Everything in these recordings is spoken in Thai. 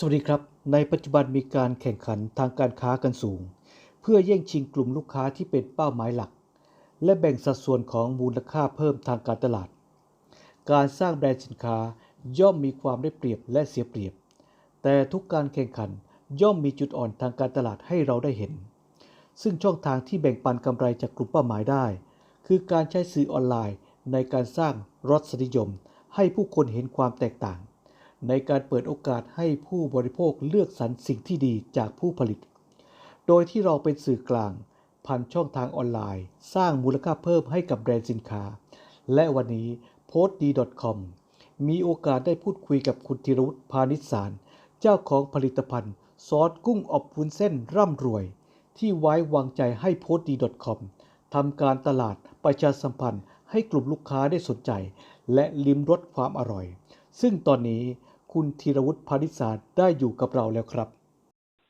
สวัสดีครับ ในปัจจุบันมีการแข่งขันทางการค้ากันสูง เพื่อแย่งชิงกลุ่มลูกค้าที่เป็นเป้าหมายหลัก และแบ่งสัดส่วนของมูลค่าเพิ่มทางการตลาด การสร้างแบรนด์สินค้าย่อมมีความได้เปรียบและเสียเปรียบ แต่ทุกการแข่งขันย่อมมีจุดอ่อนทางการตลาดให้เราได้เห็น ซึ่งช่องทางที่แบ่งปันกำไรจากกลุ่มเป้าหมายได้ คือการใช้สื่อออนไลน์ในการสร้างรสนิยม ให้ผู้คนเห็นความแตกต่าง ในการเปิดโอกาสให้ผู้บริโภคเลือกสรรสิ่งที่ดีจากผู้ผลิต โดยที่เราเป็นสื่อกลางผ่านช่องทางออนไลน์ สร้างมูลค่าเพิ่มให้กับแบรนด์สินค้า และวันนี้ p o s t d c o m มีโอกาสได้พูดคุยกับคุณธีรวุฒิพานิชสาร เจ้าของผลิตภัณฑ์ ซอสกุ้งอบวุ้นเส้นร่ำรวย ที่ไว้วางใจให้ p o s t d c o m ทำการตลาดประชาสัมพันธ์ให้กลุ่มลูกค้าได้สนใจ และลิ้มรสความอร่อย ซึ่งตอนนี้ คุณธีรวุฒิพานิชสารได้อยู่กับเราแล้วครับ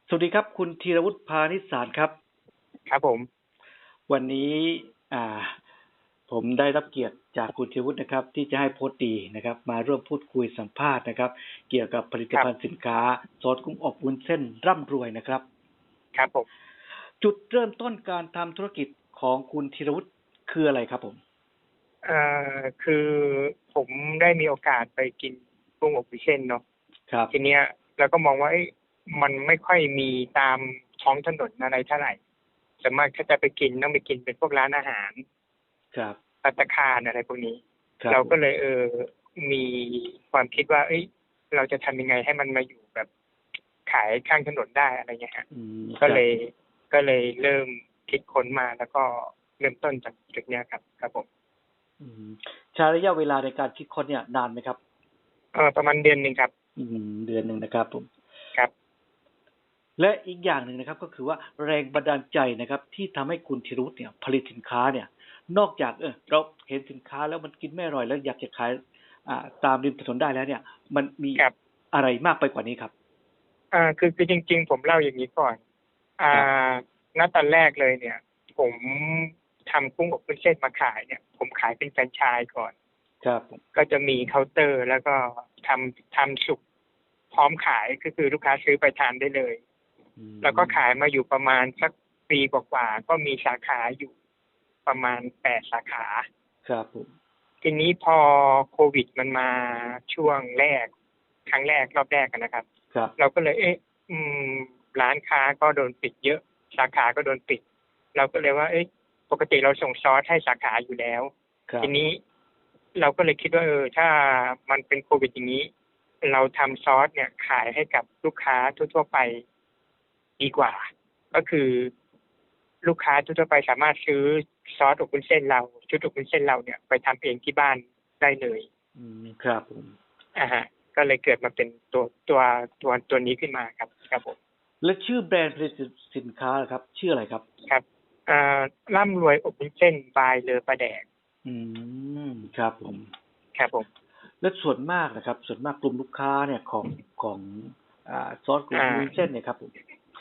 สวัสดีครับ คุณธีรวุฒิพานิชสารครับ ครับผม วันนี้อ่า ผมได้รับเกียรติจากคุณธีรวุฒินะครับ ที่จะให้โพสต์ดีนะครับ มาร่วมพูดคุยสัมภาษณ์นะครับ เกี่ยวกับผลิตภัณฑ์สินค้าซอสกุ้งอบวุ้นเส้นร่ำรวยนะครับ ครับผมจุดเริ่มต้นการทำธุรกิจของคุณธีรวุฒิคืออะไรครับผมเอ่อคือผมได้มีโอกาสไปกิน กุ้งอบวิเชนเนาะครับ ทีเนี้ยเราก็มองว่าเอ้ยมันไม่ค่อยมีตามท้องถนนอะไรเท่าไหร่ส่วนมากถ้าจะไปกินต้องไปกินเป็นพวกร้านอาหาร ครับปัตตาคารอะไรพวกนี้ ครับเราก็เลยเออมีความคิดว่า เอ้ย เราจะทำยังไงให้มันมาอยู่แบบขายข้างถนนได้อะไรเงี้ยฮะ อืมก็เลยก็เลยเริ่มคิดค้นมาแล้วก็เริ่มต้นจากจุดเนี้ยครับ ครับผม อืมใช้ระยะเวลาในการคิดค้นเนี่ยนานไหมครับเออประมาณเดือนหนึ่งครับ อืมเดือนหนึ่งนะครับผมครับ และอีกอย่างหนึ่งนะครับ ก็คือว่าแรงบันดาลใจนะครับ ที่ทำให้คุณธีรวุฒิเนี่ยผลิตสินค้าเนี่ย นอกจากเออเราเห็นสินค้าแล้วมันกินไม่อร่อยแล้วอยากจะขายอ่าตามริมถนนได้แล้วเนี่ย มันมีครับอะไรมากไปกว่านี้ครับ อ่าคือคือจริง ๆ ผมเล่าอย่างนี้ก่อน อ่าณตอนแรกเลยเนี่ย ผมทำกุ้งอบวุ้นเส้นมาขายเนี่ย ผมขายเป็นแฟรนไชส์ก่อน ครับผมก็จะมีเคาน์เตอร์ แล้วก็ทำทำสุกพร้อมขายก็คือลูกค้าซื้อไปทานได้เลยอืมแล้วก็ขายมาอยู่ประมาณสักปีกว่าๆก็มีสาขาอยู่ประมาณแปดสาขา ครับผมทีนี้พอโควิดมันมาช่วงแรก ครั้งแรกรอบแรกกันนะครับครับเราก็เลย เอ๊ะอืมร้านค้าก็โดนปิดเยอะ สาขาก็โดนปิด เราก็เลยว่า เอ๊ะปกติเราส่งซอสให้สาขาอยู่แล้วครับทีนี้ เราก็เลยคิดว่าเออถ้ามันเป็นโควิดอย่างนี้ เราทำซอสเนี่ยขายให้กับลูกค้าทั่ว ๆ ไปดีกว่า ก็คือลูกค้าทั่วๆไปสามารถซื้อซอสอบวุ้นเส้นเรา ชุดอบวุ้นเส้นเราเนี่ยไปทำเองที่บ้านได้เลย อืมครับผมอ่าฮะก็เลยเกิดมาเป็นตัวตัวตัวตัวนี้ขึ้นมาครับครับผมและชื่อแบรนด์ผลิตสินค้าล่ะครับ ชื่ออะไรครับ ครับอ่าร่ำรวยอบวุ้นเส้นบายเลอประแดก อืม ครับผม ครับผม และส่วนมากนะครับ ส่วนมากกลุ่มลูกค้าเนี่ยของของอ่าซอสกลุ่มอ่า วุ้นเส้นเนี่ยครับผม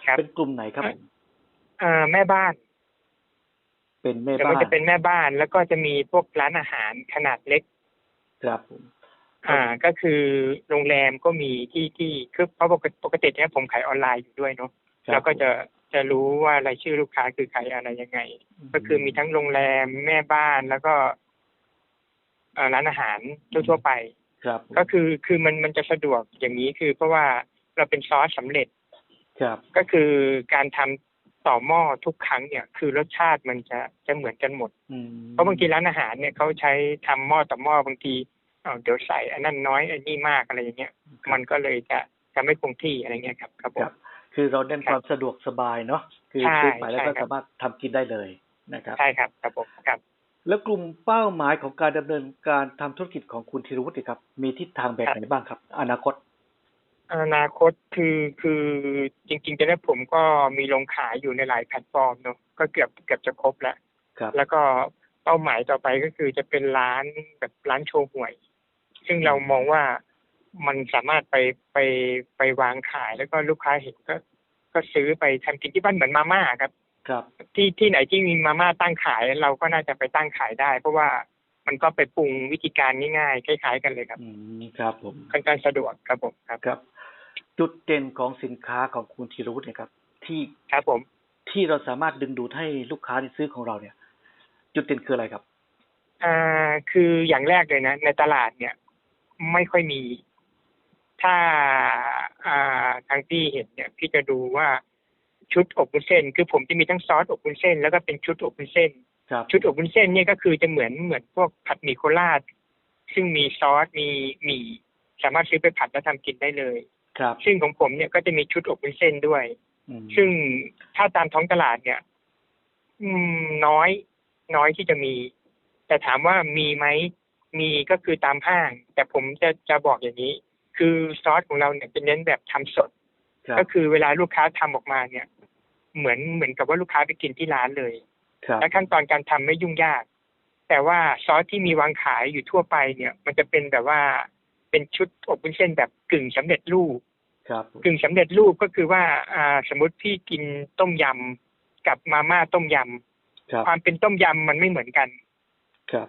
ครับ เป็นกลุ่มไหนครับผมอ่าแม่บ้านเป็นแม่แต่บ้าว่านจะเป็นแม่บ้านแล้วก็จะมีพวกร้านอาหารขนาดเล็ก ครับผมอ่าก็คือโรงแรมก็มีที่ที่คือเพราะปกติปกติเนี่ยผมขายออนไลน์อยู่ด้วยเนาะครับ เราก็จะจะรู้ว่ารายชื่อลูกค้าคือใครอะไรยังไง ก็คือมีทั้งโรงแรมแม่บ้านแล้วก็เอ่อร้านอาหารทั่วๆไป ครับผมก็คือคือมันมันจะสะดวกอย่างนี้คือเพราะว่าเราเป็นซอสสำเร็จ ครับ ก็คือการทำต่อหม้อทุกครั้งเนี่ย คือรสชาติมันจะจะเหมือนกันหมดอืมเพราะบางทีร้านอาหารเนี่ยเขาใช้ทำหม้อต่อหม้อบางทีเอ่อเดี๋ยวใส่อันนั้นน้อยอันนี้มากอะไรอย่างเงี้ย มันก็เลยจะจะไม่คงที่อะไรเงี้ยครับ ครับผคมรับ คือเราเน้นความสะดวกสบายเนาะคือใช่ซื้อไปแล้วก็ใช่ครับสามารถทำกินได้เลยนะครับใช่ครับครับผมครับแล้วกลุ่มเป้าหมายของการดำเนินการทำธุรกิจของคุณธีรวุฒิครับ มีทิศทางแบบไหนบ้างครับ อนาคต อนาคตคือคือจริงๆจะได้ผมก็มีลงขายอยู่ในหลายแพลตฟอร์มเนาะก็เกือบเกือบจะครบแล้วครับ แล้วก็เป้าหมายต่อไปก็คือจะเป็นร้านแบบร้านโชว์หวย ซึ่งเรามองว่า มันสามารถไปไปไปวางขายแล้วก็ลูกค้าเห็นก็ ก็ซื้อไปทำกินที่บ้านเหมือนมาม่าครับ ครับ ที่ที่ไหนที่มีมาม่าตั้งขายเราก็น่าจะไปตั้งขายได้ เพราะว่ามันก็ไปปรุงวิธีการง่ายๆคล้ายๆกันเลยครับ อืมครับผมค่อนข้างสะดวกครับผมครับ ครับ จุดเด่นของสินค้าของคุณธีรวุฒิเนี่ยครับ ที่ครับผม ที่เราสามารถดึงดูดให้ลูกค้าที่ซื้อของเราเนี่ย จุดเด่นคืออะไรครับ อ่าคืออย่างแรกเลยนะ ในตลาดเนี่ย ไม่ค่อยมี ถ้าอ่าทางพี่เห็นเนี่ยพี่จะดูว่าชุดอบวุ้นเส้น คือผมจะมีทั้งซอสอบวุ้นเส้น แล้วก็เป็นชุดอบวุ้นเส้นครับชุดอบวุ้นเส้นเนี่ยก็คือจะเหมือนเหมือนพวกผัดหมี่โคราช ซึ่งมีซอสมีหมี่สามารถซื้อไปผัดแล้วทำกินได้เลยครับ ซึ่งของผมเนี่ยก็จะมีชุดอบวุ้นเส้นด้วยอืมซึ่งถ้าตามท้องตลาดเนี่ย อืมน้อย น้อยที่จะมี แต่ถามว่ามีไหมมีก็คือตามห้าง แต่ผมจะจะบอกอย่างนี้ คือซอสของเราเนี่ยจะเน้นแบบทำสดครับก็คือเวลาลูกค้าทำออกมาเนี่ย เหมือนเหมือนกับว่าลูกค้าไปกินที่ร้านเลยครับและขั้นตอนการทำไม่ยุ่งยาก แต่ว่าซอสที่มีวางขายอยู่ทั่วไปเนี่ย มันจะเป็นแบบว่าเป็นชุดอบวุ้นเส้นแบบกึ่งสำเร็จรูปครับกึ่งสำเร็จรูปก็คือว่าอ่าสมมติพี่กินต้มยำกับมาม่าต้มยครับำความเป็นต้มยำมันไม่เหมือนกัน ครับ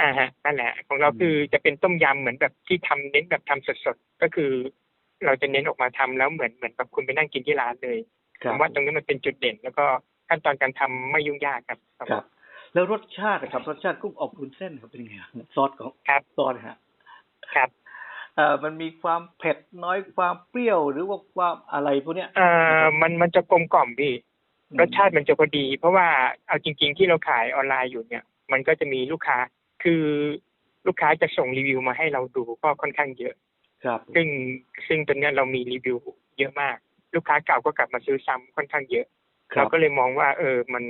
อ่าฮะนั่นแหละของเราอืมคือจะเป็นต้มยำเหมือนแบบที่ทำเน้นแบบทำสดๆก็คือ เราจะเน้นออกมาทำแล้วเหมือนเหมือนแบบคุณไปนั่งกินที่ร้านเลยคผรับมว่าตรงนี้มันเป็นจุดเด่น แล้วก็ขั้นตอนการทำไม่ยุ่งยากครับครับ แล้วรสชาตินะครับรสชาติกุ้งอบวุ้นเส้นครับเป็นยังไงครับซอสของครับซอสฮะครับเอ่อมันมีความเผ็ดน้อยความเปรี้ยวหรือว่าความอะไรพวกเนี้ยเอ่อมันมันจะกลมกล่อมพี่อืมรสชาติมันจะพอดี เพราะว่าเอาจริง ๆ ที่เราขายออนไลน์อยู่เนี่ย มันก็จะมีลูกค้า คือลูกค้าจะส่งรีวิวมาให้เราดูก็ค่อนข้างเยอะ ครับ ซึ่งซึ่งตอนเนี้ยเรามีรีวิวเยอะมาก ลูกค้าเก่าก็กลับมาซื้อซ้ำค่อนข้างเยอะครัเราบก็เลยมองว่า เออมัน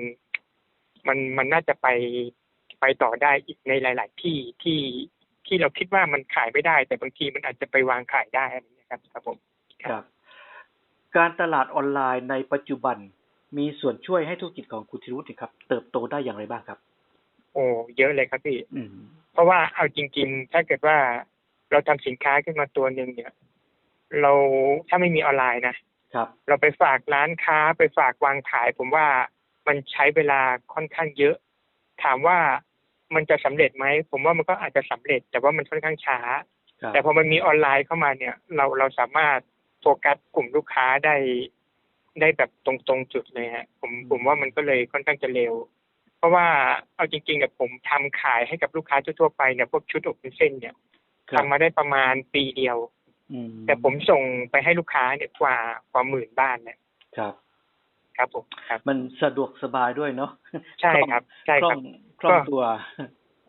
มันมันน่าจะไปไปต่อได้อีกในหลาย ๆ ที่ที่ที่เราคิดว่ามันขายไม่ได้ แต่บางทีมันอาจจะไปวางขายได้อะไรอย่างเงี้ยครับครับผมครับ การตลาดออนไลน์ในปัจจุบันมีส่วนช่วยให้ธุรกิจของคุณธีรวุฒิครับ เติบโตได้อย่างไรบ้างครับ โอ้เยอะเลยครับพี่อืมเพราะว่าเอาจริง ๆ ถ้าเกิดว่าเราทำสินค้าขึ้นมาตัวหนึ่งเนี่ย เราถ้าไม่มีออนไลน์นะครับ เราไปฝากร้านค้าไปฝากวางขาย ผมว่ามันใช้เวลาค่อนข้างเยอะ ถามว่ามันจะสำเร็จไหมผมว่ามันก็อาจจะสำเร็จ แต่ว่ามันค่อนข้างช้าครับแต่พอมันมีออนไลน์เข้ามาเนี่ย เราเราสามารถโฟกัสกลุ่มลูกค้าได้ได้แบบตรงตรงจุดเลยฮะผมผมว่ามันก็เลยค่อนข้างจะเร็วเพ ราะว่าเอาจริงๆเนี่ยผมทำขายให้กับลูกค้าทั่วๆไปเนี่ยพวกชุดอบวุ้นเส้นเนี่ยครับทำมาได้ประมาณปีเดียวอืมแต่ผมส่งไปให้ลูกค้าเนี่ยกว่ากว่าหมื่นบ้านเนี่ยครับ ครับผมครับ มันสะดวกสบายด้วยเนาะใช่ครับ ใช่คล่คอรับงคล่องก็ตัว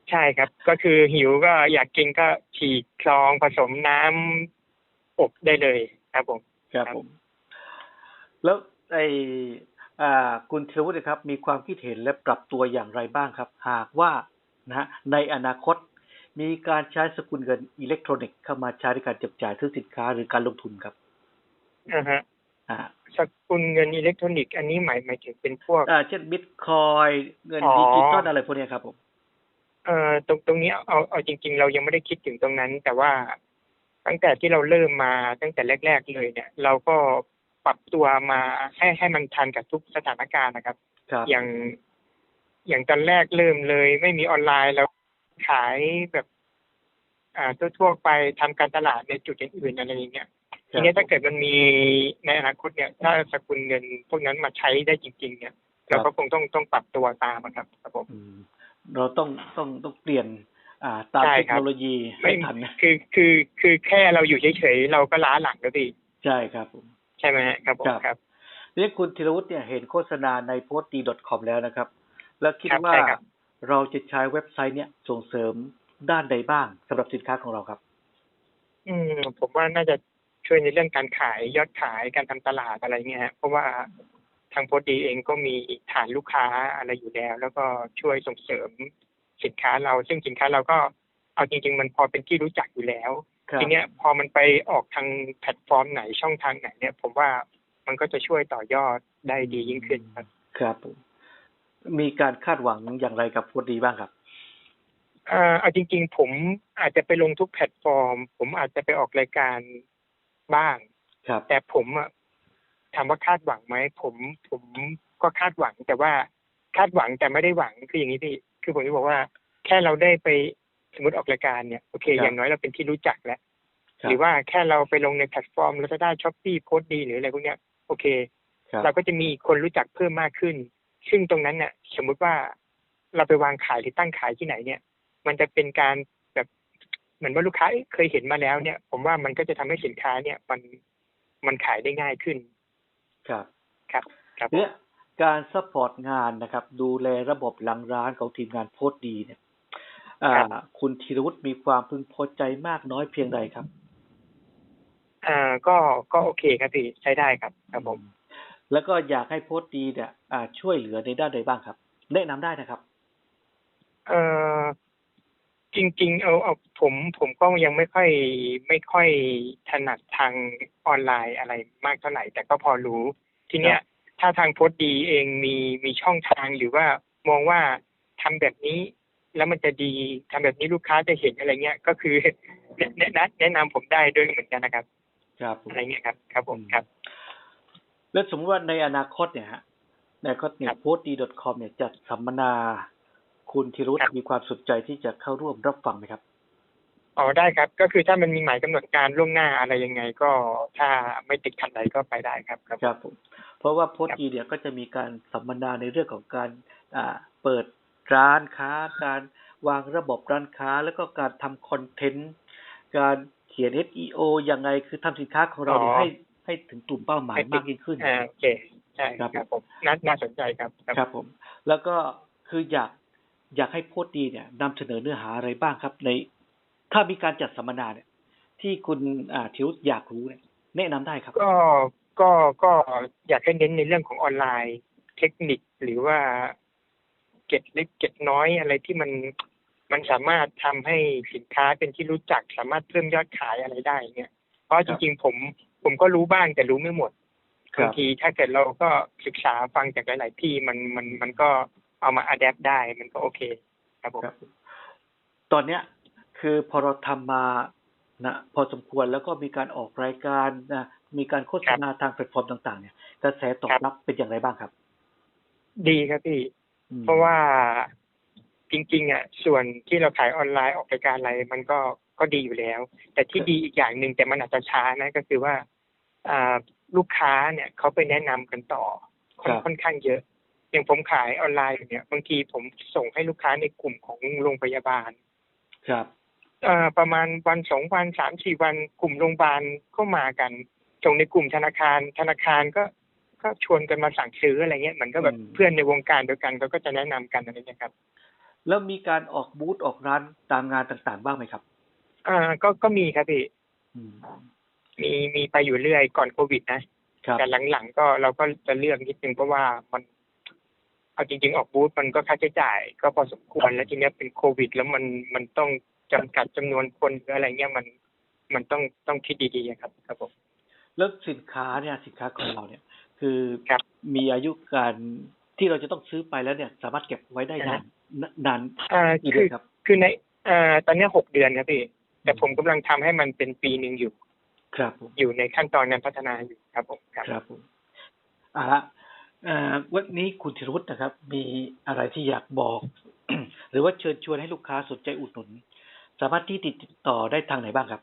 ใช่ครับ ก็คือหิวก็อยากกินก็ฉีกคลองผสมน้ำอบได้เลยครับผม ครับครับผม แล้วไออ่า คุณธีรวุฒิครับมีความคิดเห็นและปรับตัวอย่างไรบ้างครับ หากว่านะฮะในอนาคตมีการใช้สกุลเงินอิเล็กทรอนิกส์เข้ามาใช้ในการจับจ่ายซื้อสินค้าหรือการลงทุนครับอ่าฮะอ่าสกุลเงินอิเล็กทรอนิกส์อันนี้หมายหมายถึงเป็นพวกอ่าเช่นบิตคอยเงินอ๋อดิจิตอลอะไรพวกเนี้ยครับผมเอ่อตรงตรงนี้เอาเอาจริง ๆ เรายังไม่ได้คิดถึงตรงนั้น แต่ว่าตั้งแต่ที่เราเริ่มมาตั้งแต่แรก ๆ เลยเนี่ย เราก็ ปรับตัวมาให้ให้มันทันกับทุกสถานการณ์นะครับ ครับ อย่างอย่างตอนแรกเริ่มเลย ไม่มีออนไลน์แล้วขายแบบ อ่าทั่วๆไปทำการตลาดในจุดอื่นๆอะไรอย่างเงี้ยคทีรับนี้ถ้าเกิดมันมีในอนาคตเนี่ย ถ้าสกุลเงินพวกนั้นมาใช้ได้จริง ๆ เนี่ยเราก็คงต้องต้องปรับตัวตามอะครับครับผม อืมเราต้องต้องต้องเปลี่ยน อ่า ตามใช่เทคครับโนโลยีให้ไม่ทันนะคือคือคือแค่เราอยู่เฉยๆเราก็ล้าหลังแล้วดิ ใช่ครับผม ใช่ไหมฮะครับผมครับครับทีนี้คุณธีรวุฒิเนี่ยเห็นโฆษณาในโพสต์ดี .com แล้วนะครับ แล้วคิดครับว่าใช่ครับเราจะใช้เว็บไซต์เนี่ยส่งเสริมด้านใดบ้างสำหรับสินค้าของเราครับ อืมผมว่าน่าจะช่วยในเรื่องการขายยอดขายการทำตลาดอะไรเงี้ยฮะเพราะว่าทางโพสต์ดีเองก็มีฐานลูกค้าอะไรอยู่แล้ว แล้วก็ช่วยส่งเสริมสินค้าเรา ซึ่งสินค้าเราก็เอาจริง ๆ มันพอเป็นที่รู้จักอยู่แล้วครับ ทีเนี้ยพอมันไปออกทางแพลตฟอร์มไหนช่องทางไหนเนี่ย ผมว่ามันก็จะช่วยต่อยอดได้ดียิ่งขึ้นครับครับผมมีการคาดหวังอย่างไรกับโพสต์ดีบ้างครับเอ่อเอาจริง ๆ ผมอาจจะไปลงทุกแพลตฟอร์ม ผมอาจจะไปออกรายการบ้าง ครับ แต่ผมอะถามว่าคาดหวังไหมผมผมก็คาดหวังแต่ว่าคาดหวังแต่ไม่ได้หวังคืออย่างนี้พี่คือผมจะบอกว่า แค่เราได้ไป สมมติออกรายการเนี่ยโอเคครับอย่างน้อยเราเป็นที่รู้จักแล้วครัหบรือว่าแค่เราไปลงในแพลตฟอร์มเราจะได้ช้อปปี้โพสดีหรืออะไรพวกเนี้ยโอเคครับเราก็จะมีคนรู้จักเพิ่มมากขึ้น ซึ่งตรงนั้นเนี่ยสมมุติว่าเราไปวางขายหรือตั้งขายที่ไหนเนี่ย มันจะเป็นการแบบเหมือนว่าลูกค้าเอ๊ะเคยเห็นมาแล้วเนี่ย ผมว่ามันก็จะทำให้สินค้าเนี่ย มันมันขายได้ง่ายขึ้น ครับ ครับ ครับเนี่ยการซัพพอร์ตงานนะครับ ดูแลระบบหลังร้านของทีมงานโพสต์ดีเนี่ยอ่า ครับคุณธีรวุฒิมีความพึงพอใจมากน้อยเพียงใดครับอ่าก็ก็โอเคครับพี่ใช้ได้ครับครับผม แล้วก็อยากให้โพสต์ดีเนี่ยอ่าช่วยเหลือในด้านใดบ้างครับ แนะนำได้นะครับเออจริง ๆ เอาเอาผมผมก็ยังไม่ค่อยไม่ค่อยถนัดทางออนไลน์อะไรมากเท่าไหร่ แต่ก็พอรู้ ทีเนี้ย ถ้าทางโพสต์ดีเองมีมีช่องทางหรือว่ามองว่าทำแบบนี้ แล้วมันจะดีทำแบบนี้ลูกค้าจะเห็นอะไรเงี้ยก็คือแนะแนะนำแนะนำผมได้ด้วยเหมือนกันนะครับ ครับผมอะไรเงี้ยครับ ครับผมครับ แล้วสมมติว่าในอนาคตเนี่ยฮะในอนาคตเนี่ยครับโพสต์ดี .com เนี่ยจัดสัมมนาคุณธีรวุครัฒิบมีความสนใจที่จะเข้าร่วมรับฟังไหมครับอ๋อได้ครับ ก็คือถ้ามันมีหมายกำหนดการล่วงหน้าอะไรยังไง ก็ถ้าไม่ติดขัดใดก็ไปได้ครับครับครับผมเพราะว่าโพสครัต์บดีเนี่ยก็จะมีการสัมมนาในเรื่องของการอ่าเปิด ร้านค้า การวางระบบร้านค้า แล้วก็การทำคอนเทนต์ การเขียน SEO ยังไงคือทำสินค้าของเราเนี่ยให้ให้ถึงกลุ่มเป้าหมายมากยิ่งขึ้นอ่าโอเคใช่ครับครับผมน่าน่าสนใจครับครับครับผม แล้วก็คืออยากอยากให้โพสต์ดีเนี่ยนำเสนอเนื้อหาอะไรบ้างครับ ใน ถ้ามีการจัดสัมมนาเนี่ย ที่คุณอ่าทิวอยากรู้เนี่ยแนะนำได้ครับ ก็ก็ก็อยากให้เน้นในเรื่องของออนไลน์ เทคนิคหรือว่า เก็ดเล็กเก็ดน้อยอะไรที่มันมันสามารถทำให้สินค้าเป็นที่รู้จัก สามารถเพิ่มยอดขายอะไรได้เนี่ยเพราะจริงๆผมผมก็รู้บ้างแต่รู้ไม่หมดครับบางทีถ้าเกิดเราก็ศึกษาฟังจากหลาย ๆ ที่มันมันมันก็เอามาอัดแอปได้มันก็โอเคครับผมครับตอนเนี้ยคือพอเราทำมานะพอสมควรแล้วก็มีการออกรายการนะมีการโฆษณาทางแพลตฟอร์มต่าง ๆ เนี่ยกระแสตอบรับเป็นอย่างไรบ้างครับ ดีครับพี่อืม เพราะว่าจริงๆอะส่วนที่เราขายออนไลน์ออกรายการอะไรมันก็ก็ดีอยู่แล้ว แต่ที่ดีอีกอย่างหนึ่งแต่มันอาจจะช้านะก็คือว่าอ่าลูกค้าเนี่ยเขาไปแนะนำกันต่อค่อนค่อนข้างเยอะอย่างผมขายออนไลน์อยู่เนี่ยบางทีผมส่งให้ลูกค้าในกลุ่มของโรงพยาบาล ครับเอ่อประมาณวันสองวันสามสี่วันกลุ่มโรงพยาบาลก็มากันส่งในกลุ่มธนาคาร ธนาคารก็ ก็ชวนกันมาสั่งซื้ออะไรเงี้ยเหมือนก็แบบอืมเพื่อนในวงการเดียวกันเขาก็จะแนะนำกันอะไรเงี้ยครับ แล้วมีการออกบูธออกร้านตามงานต่างๆ บ้างไหมครับ อ่า ก็ก็มีครับพี่อืมมีมีไปอยู่เรื่อยก่อนโควิดนะครับแต่หลังๆก็เราก็จะเลือกนิดนึงเพราะว่ามันเอาจริง ๆ ออกบูธมันก็ค่าใช้จ่าย ก็พอสมควรแล้วทีเนี้ยเป็นโควิด แล้วมันมันต้องจำกัดจำนวนคนหรืออะไรเงี้ยมันมันต้องต้องคิดดีๆครับ ครับผม แล้วสินค้าเนี่ยสินค้าของเราเนี่ย คือครับมีอายุการที่เราจะต้องซื้อไปแล้วเนี่ย สามารถเก็บไว้ได้นานนานอ่ากี่คืเดืออนครับ คือในอ่าตอนเนี้ยหกเดือนครับพี่แต่ผมกำลังทำให้มันเป็นปีหนึ่งอยู่ ครับผมอยู่ในขั้นตอนการพัฒนาอยู่ครับผมครับครับผมอ่าละเอ่อวันนี้คุณธีรวุฒินะครับ มีอะไรที่อยากบอก หรือว่าเชิญชวนให้ลูกค้าสนใจอุดหนุน สามารถที่ติดต่อได้ทางไหนบ้างครับ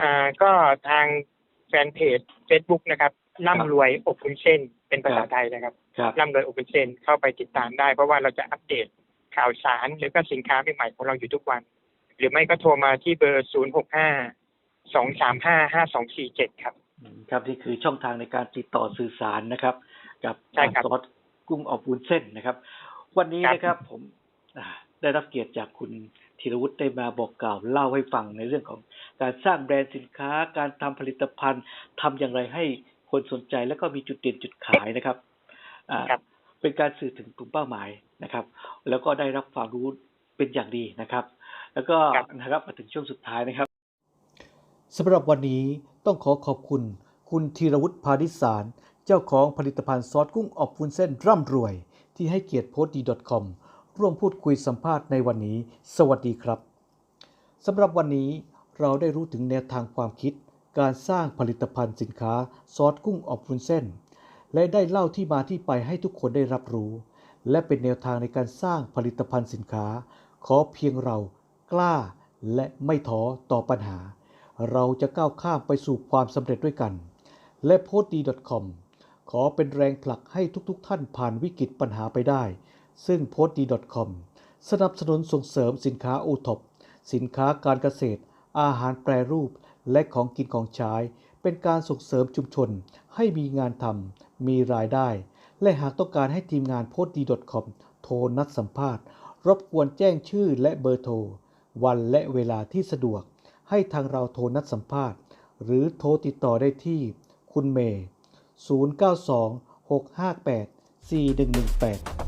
อ่าก็ทางแฟนเพจ Facebook นะครับร่ำรวยอบคุณเส้นเป็นภาษาไทยนะครับครับร่ำรวยอบคุณเส้นเข้าไปติดตามได้ เพราะว่าเราจะอัปเดตข่าวสารหรือก็สินค้าใหม่ๆของเราอยู่ทุกวัน หรือไม่ก็โทรมาที่เบอร์ 0 6 5 2 3 5 5 2 4 7 ครับอืมครับนี่คือช่องทางในการติดต่อสื่อสารนะครับ กับใช่ครับซอสกุ้งอบวุ้นเส้นนะครับ วันนี้ครับนะครับผมอ่าได้รับเกียรติจากคุณ ธีรวุฒิได้มาบอกกล่าวเล่าให้ฟังในเรื่องของการสร้างแบรนด์สินค้า การทำผลิตภัณฑ์ทำอย่างไรให้คนสนใจแล้วก็มีจุดเด่นจุดขายนะครับอ่าครับเป็นการสื่อถึงกลุ่มเป้าหมายนะครับ แล้วก็ได้รับความรู้เป็นอย่างดีนะครับ แล้วก็ครับนะครับมาถึงช่วงสุดท้ายนะครับสำหรับวันนี้ต้องขอขอบคุณ คุณธีรวุฒิพาณิชสาร เจ้าของผลิตภัณฑ์ซอสกุ้งอบวุ้นเส้นร่ำรวย ที่ให้เกียรติโพสต์ดี .com ร่วมพูดคุยสัมภาษณ์ในวันนี้ สวัสดีครับสำหรับวันนี้เราได้รู้ถึงแนวทางความคิด การสร้างผลิตภัณฑ์สินค้า ซอสกุ้งอบวุ้นเส้น และได้เล่าที่มาที่ไปให้ทุกคนได้รับรู้ และเป็นแนวทางในการสร้างผลิตภัณฑ์สินค้า ขอเพียงเรากล้าและไม่ท้อต่อปัญหา เราจะก้าวข้ามไปสู่ความสำเร็จด้วยกัน และโพสต์ดี .com ขอเป็นแรงผลักให้ทุกๆทท่านผ่านวิกฤตปัญหาไปได้ ซึ่งโพสต์ดี .com สนับสนุนส่งเสริมสินค้าโอท็อปสินค้าการเกษตร อาหารแปรรูป และของกินของใช้ เป็นการส่งเสริมชุมชน ให้มีงานทำมีรายได้ และหากต้องการให้ทีมงานโพสต์ดี .com โทรนัดสัมภาษณ์ รบกวนแจ้งชื่อและเบอร์โทร วันและเวลาที่สะดวก ให้ทางเราโทรนัดสัมภาษณ์ หรือโทรติดต่อได้ที่ คุณเมย์ 092 658 4118